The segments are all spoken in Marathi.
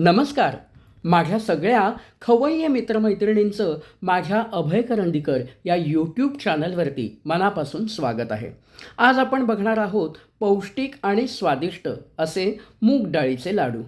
नमस्कार. माझ्या सगळ्या खवय्य मित्रमैत्रिणींचं माझ्या अभय करंदीकर या यूट्यूब चॅनलवरती मनापासून स्वागत आहे. आज आपण बघणार आहोत पौष्टिक आणि स्वादिष्ट असे मूग डाळीचे लाडू.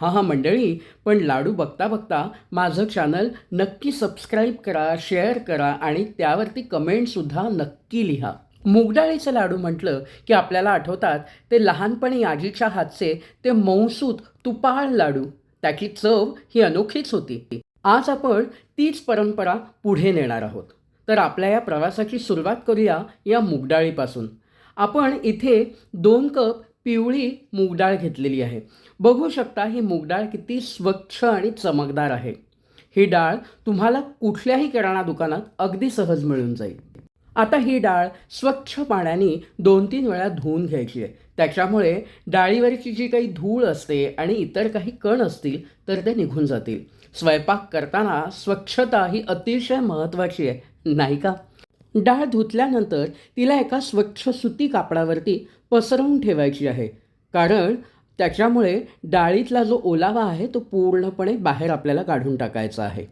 हां हां मंडळी पण लाडू बघता बघता माझं चॅनल नक्की सबस्क्राईब करा शेअर करा आणि त्यावरती कमेंटसुद्धा नक्की लिहा. मुगडाळीचं लाडू म्हटलं की आपल्याला आठवतात ते लहानपणी आजीच्या हातचे ते मौसूत तुपाळ लाडू. त्याची चव ही अनोखीच होती. आज आपण तीच परंपरा पुढे नेणार आहोत. तर आपल्या या प्रवासाची सुरुवात करूया या मूगडाळीपासून. आपण इथे दोन कप पिवळी मूगडाळ घेतलेली आहे. बघू शकता ही मूगडाळ किती स्वच्छ आणि चमकदार आहे. ही डाळ तुम्हाला कुठल्याही किराणा दुकानात अगदी सहज मिळून जाईल. आता ही डाळ स्वच्छ पाण्याने दोन तीन वेळा धुवून घ्यायची आहे. त्याच्यामुळे डाळीवरची जी काही धूळ असते आणि इतर काही कण असतील तर ते निघून जातील. स्वयंपाक करताना स्वच्छता ही अतिशय महत्त्वाची आहे नाही का? डाळ धुतल्यानंतर तिला एका स्वच्छ सुती कापडावरती पसरवून ठेवायची आहे. कारण त्याच्यामुळे डाळीतला जो ओलावा आहे तो पूर्णपणे बाहेर आपल्याला काढून टाकायचा आहे.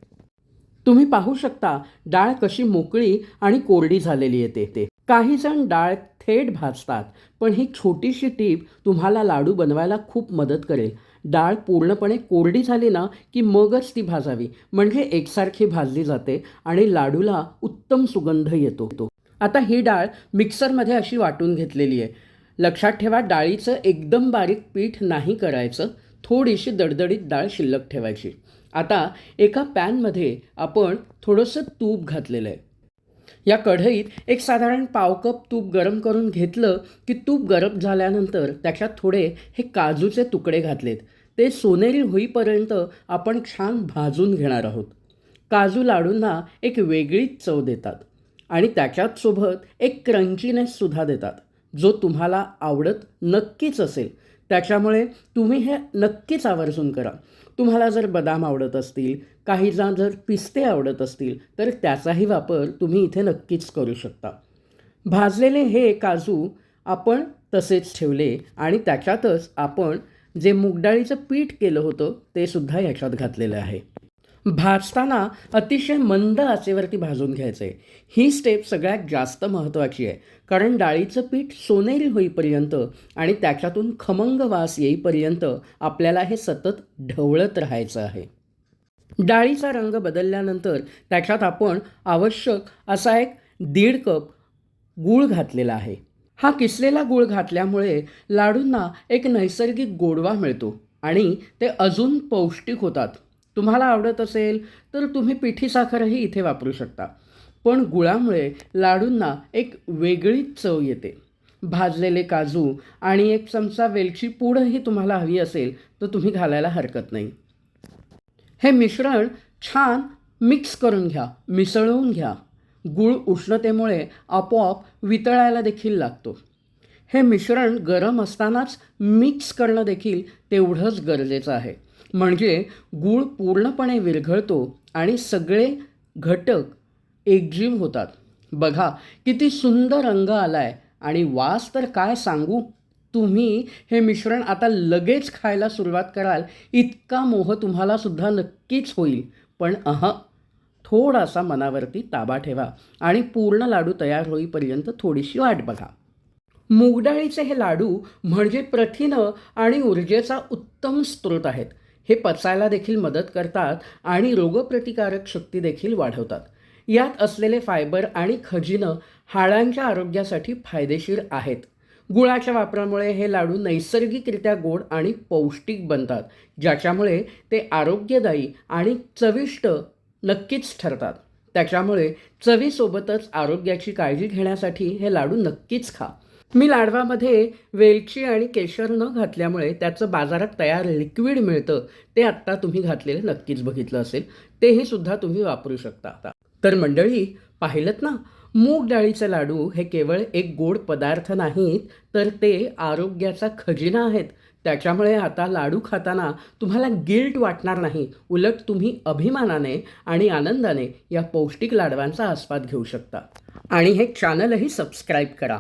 तुम्ही पाहू शकता डाळ कशी मोकळी आणि कोरडी झालेली येते ते. काही जण डाळ थेट भाजतात पण ही छोटीशी टीप तुम्हाला लाडू बनवायला खूप मदत करेल. डाळ पूर्णपणे कोरडी झाली ना की मगच ती भाजावी. म्हणजे एकसारखी भाजली जाते आणि लाडूला उत्तम सुगंध येतो. तो आता ही डाळ मिक्सरमध्ये अशी वाटून घेतलेली आहे. लक्षात ठेवा डाळीचं एकदम बारीक पीठ नाही करायचं. थोडीशी दडदडीत डाळ शिल्लक ठेवायची. आता एका पॅनमध्ये आपण थोडंसं तूप घातलेलं आहे. या कढईत एक साधारण पाव कप तूप गरम करून घेतलं की तूप गरम झाल्यानंतर त्याच्यात थोडे हे काजूचे तुकडे घातलेत. ते सोनेरी होईपर्यंत आपण छान भाजून घेणार आहोत. काजू लाडूंना एक वेगळीच चव देतात आणि त्याच्यात सोबत एक क्रंचीनेससुद्धा देतात जो तुम्हाला आवडत नक्कीच असेल. त्याच्यामुळे तुम्ही हे नक्कीच आवर्जून करा. तुम्हाला जर बदाम आवडत असतील काही जण जर पिस्ते आवडत असतील तर त्याचाही वापर तुम्ही इथे नक्कीच करू शकता. भाजलेले हे काजू आपण तसेच ठेवले आणि त्याच्यातच आपण जे मुगडाळीचं पीठ केलं होतं ते सुद्धा याच्यात घातलेलं आहे. भाजताना अतिशय मंद आचेवरती भाजून घ्यायचं आहे ही स्टेप सगळ्यात जास्त महत्त्वाची आहे. कारण डाळीचं पीठ सोनेरी होईपर्यंत आणि त्याच्यातून खमंग वास येईपर्यंत आपल्याला हे सतत ढवळत राहायचं आहे. डाळीचा रंग बदलल्यानंतर त्याच्यात आपण आवश्यक असा एक दीड कप गूळ घातलेला आहे. हा किसलेला गूळ घातल्यामुळे लाडूंना एक नैसर्गिक गोडवा मिळतो आणि ते अजून पौष्टिक होतात. तुम्हाला आवडत असेल तर तुम्ही पिठी साखरही इथे वापरू शकता. पण गुळामुळे लाडूंना एक वेगळीच चव येते. भाजलेले काजू आणि एक चमचा वेलची पूडही तुम्हाला हवी असेल तर तुम्ही घालायला हरकत नाही. हे मिश्रण छान मिक्स करून घ्या मिसळून घ्या. गूळ उष्णतेमुळे आपोआप वितळायला देखील लागतो. हे मिश्रण गरम असतानाच मिक्स करणं देखील तेवढंच गरजेचं आहे. म्हणजे गूळ पूर्णपणे विरघळतो आणि सगळे घटक एकजीव होतात. बघा किती सुंदर रंग आला आहे आणि वास तर काय सांगू? तुम्ही हे मिश्रण आता लगेच खायला सुरुवात कराल. इतका मोह तुम्हाला सुद्धा नक्कीच होईल. पण अह थोडासा मनावरती ताबा ठेवा आणि पूर्ण लाडू तयार होईपर्यंत थोडीशी वाट बघा. मूगडाळीचे हे लाडू म्हणजे प्रथिनं आणि ऊर्जेचा उत्तम स्रोत आहेत. हे पचायला देखील मदत करतात आणि रोगप्रतिकारक शक्ती देखील वाढवतात. यात असलेले फायबर आणि खजिनं हाडांच्या आरोग्यासाठी फायदेशीर आहेत. गुळाच्या वापरामुळे हे लाडू नैसर्गिकरित्या गोड आणि पौष्टिक बनतात ज्याच्यामुळे ते आरोग्यदायी आणि चविष्ट नक्कीच ठरतात. त्याच्यामुळे चवीसोबतच आरोग्याची काळजी घेण्यासाठी हे लाडू नक्कीच खा. मी लाडवामध्ये वेलची आणि केशर न घातल्यामुळे त्याचं बाजारात तयार लिक्विड मिळतं ते आत्ता तुम्ही घातलेलं नक्कीच बघितलं असेल. तेही सुद्धा तुम्ही वापरू शकता तर मंडळी पाहिलं ना? मूग डाळीचे लाडू हे केवळ एक गोड पदार्थ नाहीत तर ते आरोग्याचा खजिना आहेत. त्याच्यामुळे आता लाडू खाताना तुम्हाला गिल्ट वाटणार नाही. उलट तुम्ही अभिमानाने आणि आनंदाने या पौष्टिक लाडवांचा आस्वाद घेऊ शकता. आणि हे चॅनलही सबस्क्राईब करा.